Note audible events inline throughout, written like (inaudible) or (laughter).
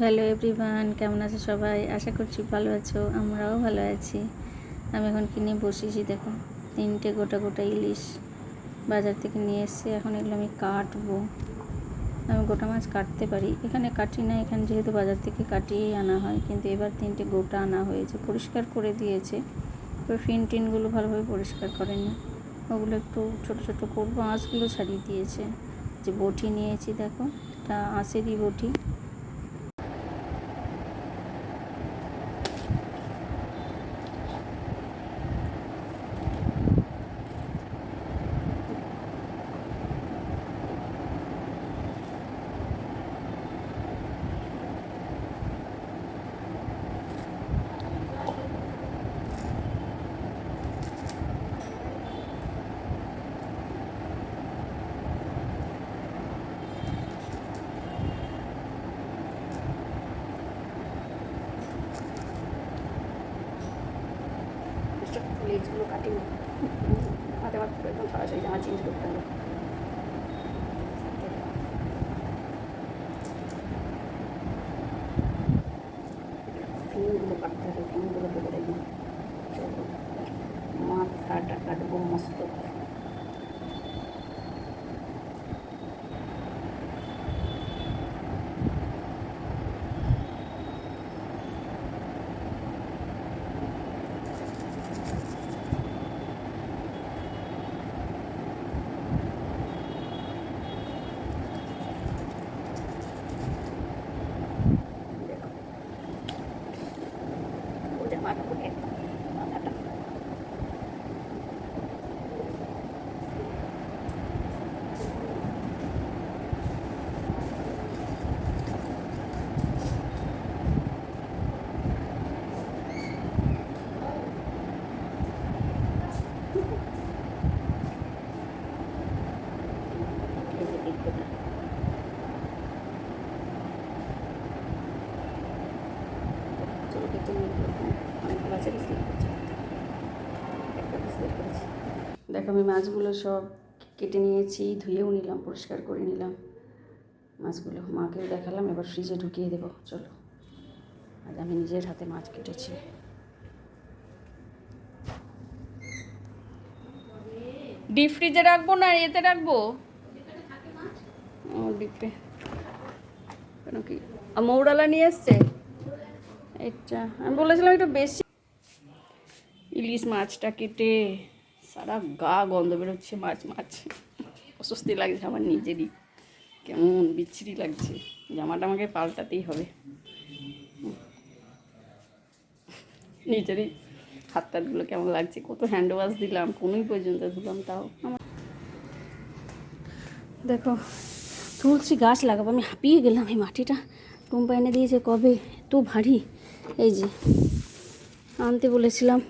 Hello everyone কেমন আছো সবাই? আশা করছি ভালো আছো, আমরাও ভালো আছি। আমি এখন কিনে বসেছি দেখো, তিনটে গোটা গোটা ইলিশ বাজার থেকে নিয়ে এসেছি, এখন এগুলো আমি কাটবো। আমি গোটা মাছ কাটতে পারি, এখানে কাটি না, এখানে যেহেতু বাজার থেকে কাটিয়েই আনা হয়, কিন্তু এবার তিনটে গোটা আনা হয়েছে, পরিষ্কার করে দিয়েছে। এবার ফিন টিনগুলো ভালোভাবে পরিষ্কার করেনি। ওগুলো একটু ছোট ছোট করব, আঁশগুলো ছাড়িয়ে দিয়েছে। যে বটি নিয়েছি দেখো, এটা আঁশেরই বটি। লেজগুলো কাটিনি হাতে হাত পুরো একদম সরাসরি জামা চেঞ্জ করতে হবে ফিনগুলো কাটতে হবে ফিনগুলো কেটে দেবো চলো মাথাটা কাটবো মস্ত করে। দেখো ও জামাটা পরে মাথাটা এই যে বিজ্ঞটা চলো কেটে নিয়ে অনেক গাছের স্লিপ করছে একটা স্লিপ করেছি দেখো আমি মাছগুলো সব কেটে নিয়েছি, ধুয়েও নিলাম, পরিষ্কার করে নিলাম। মাছগুলো মাকেও দেখালাম, এবার ফ্রিজে ঢুকিয়ে দেবো। চলো। আজ আমি নিজের হাতে মাছ কেটেছি। ডিপ ফ্রিজে রাখব না এতে রাখব? ডিপে কেন কি? মৌরালা নিয়ে এসছে? এটা আমি বলেছিলাম একটু বেশি। ইলিশ মাছটা কেটে। সারা গা গন্ধ বেরোচ্ছে, মাছ মাছ। অস্বস্তি লাগছে আমার নিজেরই। কেমন বিচ্ছিরি লাগছে। জামাটা আমাকে পাল্টাতেই হবে। নিজেরই হাত টাতগুলো কেমন লাগছে। কত হ্যান্ড ওয়াশ দিলাম, কোনোই পর্যন্ত ধুলাম তাও। আমার দেখো, তুলসী গাছ লাগাবো। আমি হাঁপিয়ে গেলাম এই মাটিটা। টুম্পা এনে দিয়েছে কবে? এত ভারী। এই যে, আনতে বলেছিলাম।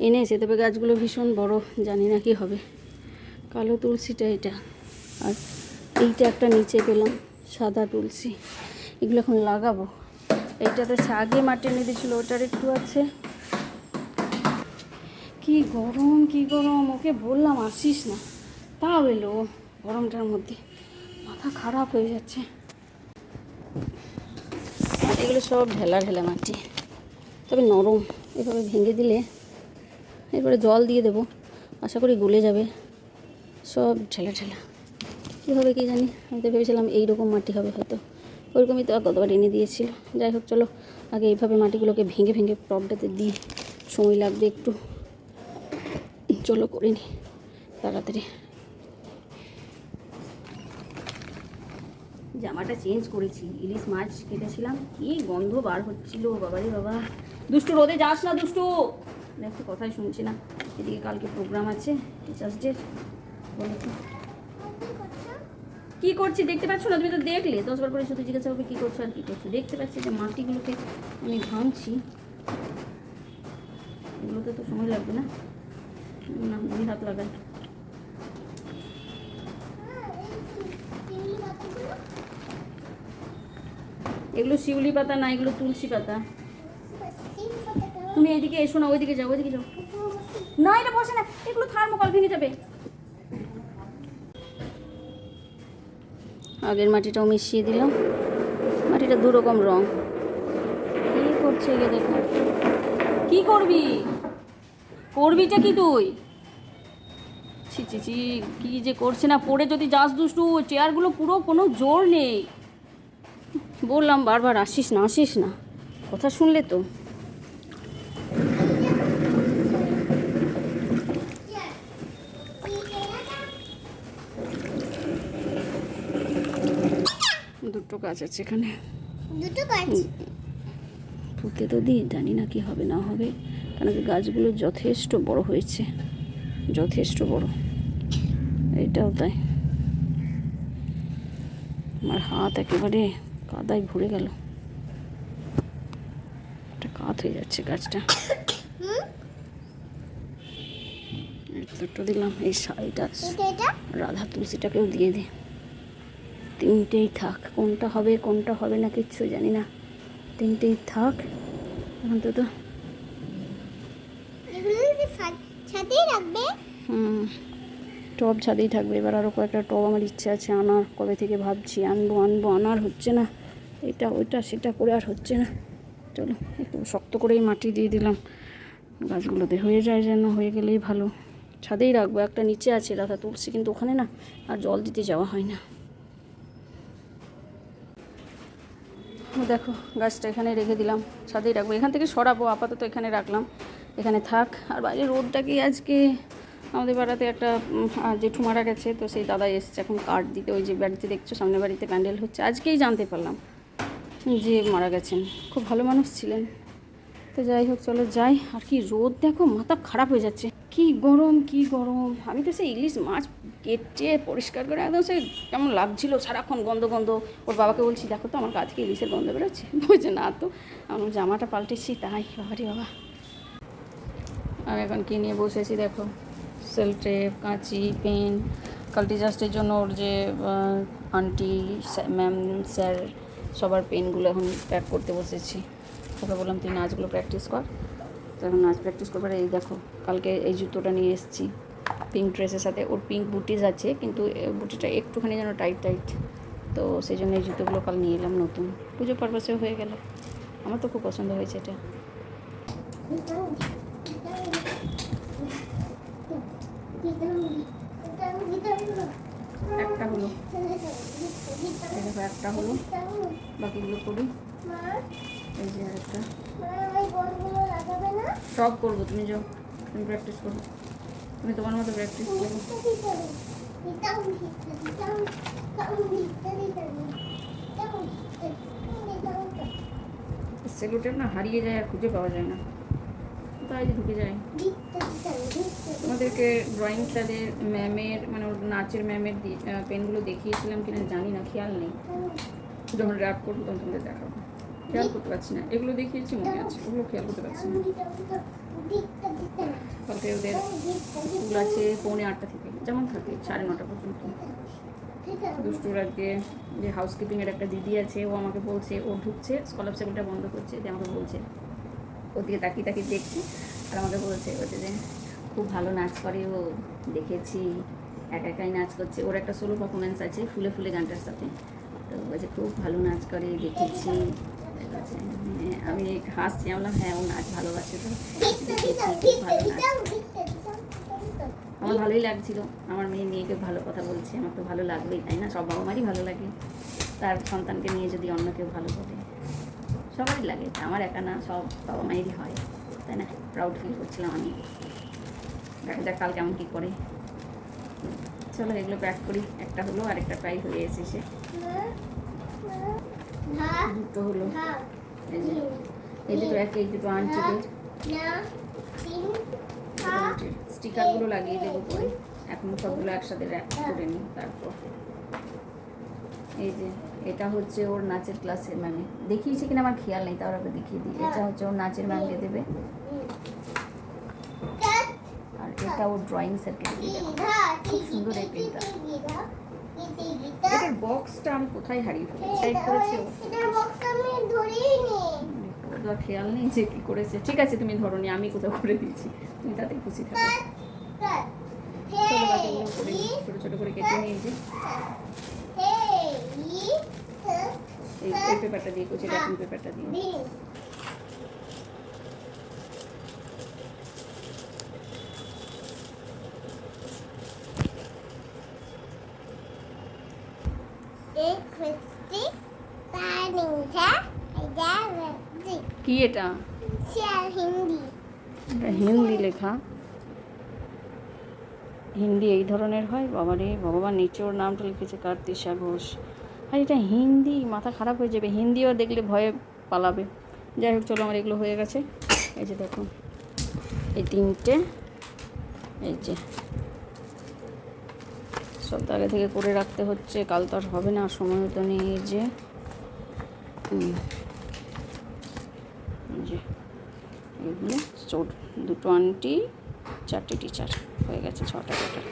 এনেছে তবে গাছগুলো ভীষণ বড়, জানি না কি হবে। কালো তুলসীটা এটা। আর এইটা একটা নিচে পেলাম, সাদা তুলসী। এগুলো এখন লাগাবো। এইটাতে আগে মাটি এনে দিয়েছিলো, ওটার একটু আছে। কি গরম কি গরম, ওকে বললাম আসিস না। তাও এলো গরমটার মধ্যে। মাথা খারাপ হয়ে যাচ্ছে। এগুলো সব ঢেলা ঢেলা মাটি। তবে নরম। এভাবে ভেঙে দিলে এরপরে জল দিয়ে দেবো। আশা করি গলে যাবে। সব ঠেলা ঢেলা। কী হবে কি জানি? আমি তো ভেবেছিলাম এইরকম মাটি হবে হয়তো। ওইরকমই তো আর গতবার এনে দিয়েছিল। যাই হোক, চলো। আগে এইভাবে মাটিগুলোকে ভেঙে ভেঙে টবটাতে দিই। সময় লাগবে একটু। চলো করে নি। তাড়াতাড়ি। জামাটা চেঞ্জ করেছি। ইলিশ মাছ কেটেছিলাম। কি গন্ধ বার হচ্ছিল। বাবারে বাবা। দুষ্টু রোদে যাস না দুষ্টু। দেখো কথাই শুনছি না। এদিকে কালকে প্রোগ্রাম আছে টিচার্স ডে কি? করছি দেখতে পাচ্ছ না? তুমি তো দেখলে। দশবার করে শুধু জিজ্ঞাসা করবে, কী করছ আর কী করছ? দেখতে পাচ্ছি যে মাটিগুলোকে আমি ভাঙছি। এগুলোতে তো সময় লাগবে না। না, দুই হাত লাগাই। এগুলো শিউলি পাতা না, এগুলো তুলসী পাতা। তুমি এইদিকে এসো না ওইদিকে যাও ওইদিকে যাও। না এটা বসে না এগুলো থার্মোকল ভেঙে যাবে। আগের মাটিটাও মিশিয়ে দিলাম মাটিটা এটা দু রকম রং। কি করছে গিয়ে দেখো। কি করবি? করবিটা কি তুই? ছি ছি ছি কি যে করছে না পড়ে যদি যাস দুষ্টু চেয়ারগুলো পুরো কোনো জোর নেই। বললাম বারবার আসিস না আসিস না। কথা শুনলে তো দুটো গাছ আছে এখানে। দুটো কাজ পুঁতে তো দিই জানি না কি হবে না হবে। কারণ কি গাছগুলো যথেষ্ট বড় হয়েছে। যথেষ্ট বড়। এটাও তাই। আমার হাত একেবারে কাদায় ভরে গেল। একটা কাত হয়ে যাচ্ছে গাছটা। দুটো দিলাম এই শাড়িটা রাধা তুলসীটাকেও দিয়ে দে। তিনটেই থাক, কোনটা হবে কোনটা হবে না কিচ্ছু জানি না। তিনটেই থাক, অন্তত। হুম, টব ছাদেই থাকবে, এবার আরও কয়েকটা টব আমার ইচ্ছে আছে আনার, কবে থেকে ভাবছি, আনব আনব, আনার হচ্ছে না। এটা, ওইটা, সেটা করে আর হচ্ছে না। চলো, একটু শক্ত করেই মাটি দিয়ে দিলাম। গাছগুলোতে হয়ে যায় যেন, হয়ে গেলেই ভালো। ছাদেই রাখব, একটা নিচে আছে রাধা তুলসী, কিন্তু ওখানে না, আর জল দিতে যাওয়া হয় না। দেখো গাছটা এখানে রেখে দিলাম, ছাদেই রাখব। এখান থেকে সরাবো, আপাতত এখানে রাখলাম। এখানে থাক। আর বাইরে রোদটা কি আজকে আমাদের পাড়াতে একটা জেঠু মারা গেছে, তো সেই দাদা এসছে এখন কার্ড দিতে। ওই যে বাড়িতে দেখছ, সামনে বাড়িতে প্যান্ডেল হচ্ছে। আজকেই জানতে পারলাম যে মারা গেছেন। খুব ভালো মানুষ ছিলেন। তো যাই হোক, চলো যাই। আর কি রোদ, দেখো, মাথা খারাপ হয়ে যাচ্ছে। কি গরম কি গরম? আমি তো সেই ইলিশ মাছ কেটে পরিষ্কার করে একদম সে কেমন লাগছিল সারাক্ষণ গন্ধ গন্ধ। ওর বাবাকে বলছি, দেখো তো, আমার কাজকে ইলিশের গন্ধ বেরোচ্ছে? (laughs) বলছে, না তো আমার জামাটা পাল্টেছি, তাই, বাবারে বাবা। আমি এখন কি নিয়ে বসেছি দেখো? সেলটেপ কাঁচি পেন কালটি জাস্টের জন্য ওর যে আন্টি ম্যাম স্যার সবার পেনগুলো এখন প্যাক করতে বসেছি। ওকে বললাম, তুই নাচগুলো প্র্যাকটিস কর। তো এখন নাচ প্র্যাকটিস করবার, এই দেখো, কালকে এই জুতোটা নিয়ে এসেছি পিঙ্ক ড্রেসের সাথে। ওর পিঙ্ক বুটিস আছে, কিন্তু বুটিটা একটুখানি যেন টাইট টাইট তো সেই জন্য এই জুতোগুলো কাল নিয়ে এলাম নতুন। পুজো পারপাসেও হয়ে গেল। আমার তো খুব পছন্দ হয়েছে এটা। একটা হলো। একটা হলো। বাকিগুলো করি এই যে আরেকটা। সব করব তুমি যাও তুমি প্র্যাকটিস করো। তুমি তোমার মতো প্র্যাকটিস করো। সেলুটেপ না হারিয়ে যায় আর খুঁজে পাওয়া যায় না। তাই ঢুকে যায়? আমাদেরকে ড্রয়িং ক্লাসের ম্যামের মানে ওর নাচের ম্যামের পেনগুলো দেখিয়েছিলাম কিনা জানি না খেয়াল নেই। যখন র্যাপ করব তখন তোমাদের দেখাবো। খেয়াল করতে পারছি না। এগুলো দেখিয়েছি মনে আছে, ওগুলো খেয়াল করতে পারছি না। কালকে ওদের স্কুল আছে পৌনে আটটা থেকে, যেমন থাকে, সাড়ে নটা পর্যন্ত। দুষ্টুর আজকে যে হাউসকিপিংয়ের একটা দিদি আছে, ও আমাকে বলছে, ও ঢুকছে স্কলার স্কলারশিপটা বন্ধ করছে, যে আমাকে বলছে ওদিকে তাকিয়ে তাকিয়ে দেখছি, আর আমাকে বলছে বলছে যে খুব ভালো নাচ করে ও, দেখেছি, একা একাই নাচ করছে। ওর একটা সোলো পারফরমেন্স আছে, ফুলে ফুলে গানটার সাথে। তো বলছে, খুব ভালো নাচ করে, দেখেছি। হ্যাঁ, আমি হাসছি বললাম হ্যাঁ ও নাচ ভালোবাসে তো। আমার ভালোই লাগছিল। আমার মেয়ে মেয়েকে ভালো কথা বলছে আমার তো ভালো লাগবেই তাই না? সব বাবা মারই ভালো লাগে। তার সন্তানকে নিয়ে যদি অন্য কেউ ভালো করে সবারই লাগে আমার একা না সব বাবা মায়েরই হয় তাই না? প্রাউড ফিল করছিলাম আমি। দেখা যাক কাল কেমন কী করে। চলো এগুলো প্যাক করি। একটা হলো আরেকটা প্রায় হয়ে এসেছে। দুটো হলো। এই দুটো এক এই দুটো আনচিদের স্টিকারগুলো লাগিয়ে দেবো পরে এখন সবগুলো একসাথে র্যাপ করে নিই তারপর। এই যে, এটা হচ্ছে ওর নাচের ক্লাসের ম্যামে দেখিয়েছি কিনা আমার খেয়াল নেই, তাও আগে দেখিয়ে দিই। এটা হচ্ছে ওর নাচের ম্যামকে দেবে। আর এটা ওর ড্রয়িং স্যারকে দেবে। খুব সুন্দর এই পেনটা এটার বক্সটা আমি কোথায় হারিয়ে ফেলেছি? টাইপ করেছে ও। ওর তো আর খেয়াল নেই যে কী করেছে। ঠিক আছে তুমি ধরো নি আমি কোথাও করে দিয়েছি। তুমি তাতে খুশি থাকো। ছোটো ছোটো করে কেটে নিয়েছি এই এই পেপারটা দিয়ে করছি র্যাপিং পেপারটা দিয়ে দিন এই খুশি তার নিচে এটা ব্যক্তি কি এটা? হিন্দি এটা হিন্দি লেখা। হিন্দি এই ধরনের হয়? বাবারে ভগবান নিচে ওর নামটা লিখেছে কার্তিশা ঘোষ আর এটা হিন্দি মাথা খারাপ হয়ে যাবে। হিন্দিও দেখলে ভয়ে পালাবে। যাই হোক চলো আমার এগুলো হয়ে গেছে। এই যে দেখো এই তিনটে এই যে। সব আগে থেকে করে রাখতে হচ্ছে কাল তো আর হবে না সময় তো নেই এই যে। হুম। যে, এগুলো চোট দুটো আন্টি, চারটে টিচার হয়ে গেছে ছটা টোটাল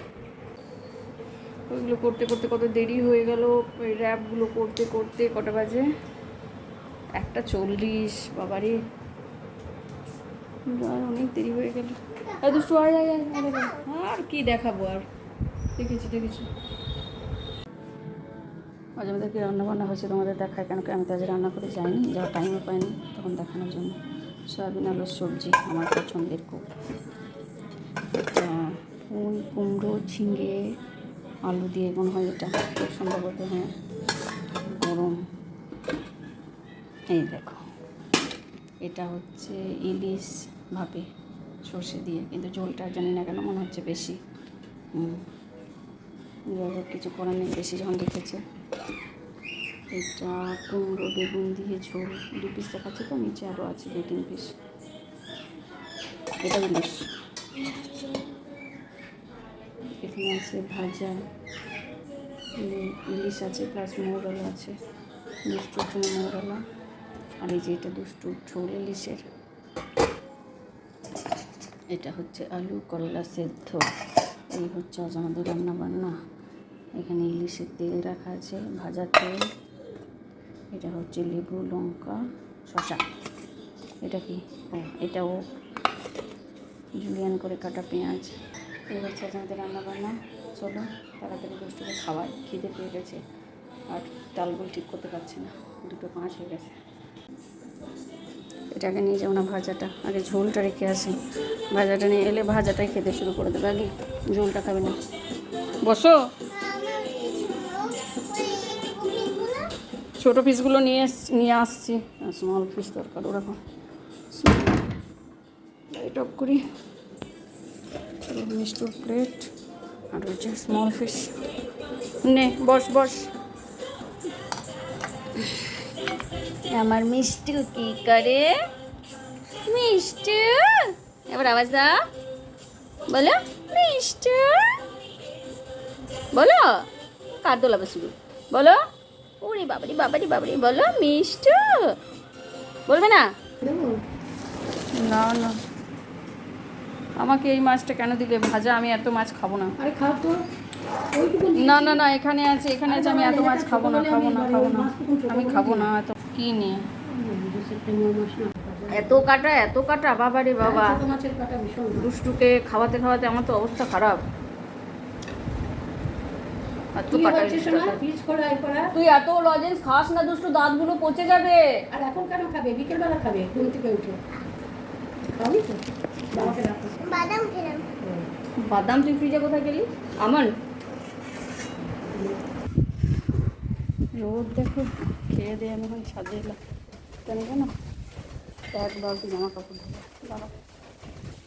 ওইগুলো করতে করতে কত দেরি হয়ে গেল ওই র্যাপগুলো করতে করতে কটা বাজে? একটা চল্লিশ, বাবারে। আর অনেক দেরি হয়ে গেল। আর দুষ্টু আয়। আর কি দেখাবো আর? দেখেছি দেখেছি। আজ আমাদেরকে রান্না বান্না হয়েছে তোমাদের দেখায়? কেন কি আমি তো আজ রান্না করে যাইনি? যাওয়ার টাইমও পাইনি তখন দেখানোর জন্য। সয়াবিন আলুর সবজি, আমার পছন্দের খুব। পুঁই কুমড়ো, ঝিঙে, আলু দিয়ে মনে হয় এটা সম্ভবত হ্যাঁ গরম। এই দেখো, এটা হচ্ছে ইলিশ ভাপে সর্ষে দিয়ে, কিন্তু ঝোলটা জানি না কেন মনে হচ্ছে বেশি। হুম কিছু করার নেই, বেশি যখন রেখেছে এটা কুমড়ো, বেগুন দিয়ে ঝোল। দু পিস দেখাচ্ছে তো, নিচে আরও আছে দু তিন পিস এটা ইলিশ। এখানে আছে ভাজা। ইলি- ইলিশ আছে প্লাস মৌরলা আছে। দুষ্টুর জন্য মৌরলা। আর এই যে এটা দুষ্টু ঝোল ইলিশের। এটা হচ্ছে আলু করলা সেদ্ধ। এই হচ্ছে আজ আমাদের রান্না বান্না এখানে ইলিশের তেল রাখা আছে, ভাজা তেল। এটা হচ্ছে লেবু, লঙ্কা, শসা। এটা কি? ও, এটাও জুলিয়ান করে কাটা পেঁয়াজ। এই হচ্ছে আমাদের রান্না বান্না চলো তাড়াতাড়ি দুষ্টুকে খাওয়াই। খিদে পেয়ে গেছে, আর ডালগুল ঠিক করতে পারছি না। দুটো পাঁচ হয়ে গেছে। এটাকে নিয়ে যাও না ভাজাটা। আগে ঝোলটা রেখে আসি। ভাজাটা নিয়ে এলে ভাজাটাই খেতে শুরু করে দেবে। আগে ঝোলটা খাবে না। বসো। ছোটো পিসগুলো নিয়ে নিয়ে আসছি। স্মল পিস দরকার ওরকম লাইট করি। মিষ্টির প্লেট আর যে স্মল ফিশ নে, বস বস। আমার মিষ্টি কি করে? মিষ্টি? এবার আওয়াজ দাও। বলো, মিষ্টি? বলো, কার দোলাবে শুরু বলো। ওরে বাবারি বাবারি বাবারি বলো মিষ্টি। বলবে না? না না। আমাকে এই মাছটা কেন দিলে? ভাজা আমি এত মাছ খাব না। আরে খাও তো। না না না এখানে আছে এখানে আছে আমি এত মাছ খাব না খাব না খাব না। আমি খাব না এত কি নিয়ে? এত কাটা এত কাটা বাবা। রে বাবা দুষ্টুকে খাওয়াতে খাওয়াতে আমার তো অবস্থা খারাপ এত কি কাটা হচ্ছে শোনা পিস করা এ করা তুই এত লজেন্স খাস না দুষ্টু দাঁতগুলো পচে যাবে। আর এখন কেন খাবে? বিকেলবেলা খাবে ঘুম থেকে উঠে। বাদাম খেলাম। বাদাম তুই ফ্রিজে কোথায় গেলি আমার রোদ দেখো খেয়ে দিয়ে আমি এখন ছাদে এলাম। কেন কেন এক বালতি জামা কাপড় ধোবো দাঁড়াও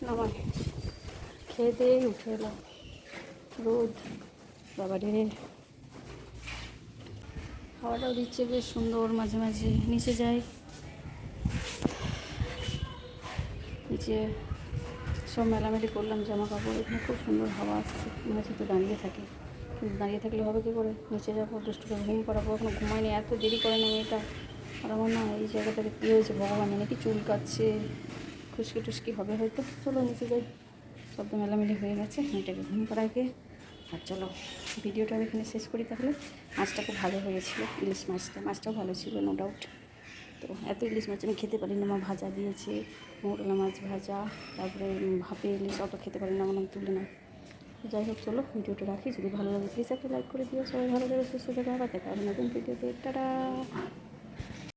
নামাই। খেয়ে দিয়ে উঠে এলাম। রোদ। বাবা রে খাওয়াটাও দিচ্ছে বেশ সুন্দর মাঝে মাঝে, নিচে যাই। নিচে সব মেলামেলি করলাম জামা কাপড় এখানে খুব সুন্দর হাওয়া আসছে হচ্ছে একটু দাঁড়িয়ে থাকি। কিন্তু দাঁড়িয়ে থাকলে হবে কী করে? নিচে যাব দুষ্টুকে ঘুম পাড়াবো, এখনও ঘুমায়নি এত দেরি করে না মেয়েটা। আর আমার না এই জায়গাটাতে কী হয়েছে ভগবান জানে, কি চুল কাচ্ছে খুশকি টুসকি হবে হয়তো, চলো নিচে যাই। সব তো মেলামেলি হয়ে গেছে, মেয়েটাকে ঘুম পাড়াকে আর চলো, ভিডিওটা আমি এখানে শেষ করি তাহলে। মাছটা খুব ভালো হয়েছিল, ইলিশ মাছটা। মাছটাও ভালো ছিল নো ডাউট তো এত ইলিশ মাছ আমি খেতে পারি না মা ভাজা দিয়েছে, মোরলা মাছ ভাজা, তারপরে ভাপে ইলিশ, অত খেতে পারি না মনে তুলে না। যাই হোক, চলো, ভিডিওটা রাখি। যদি ভালো লাগে প্লিজ একটা লাইক করে দিও। সবাই ভালো করে সুস্থ থেকে, আবার দেখা হবে নতুন ভিডিওতে। টাটা!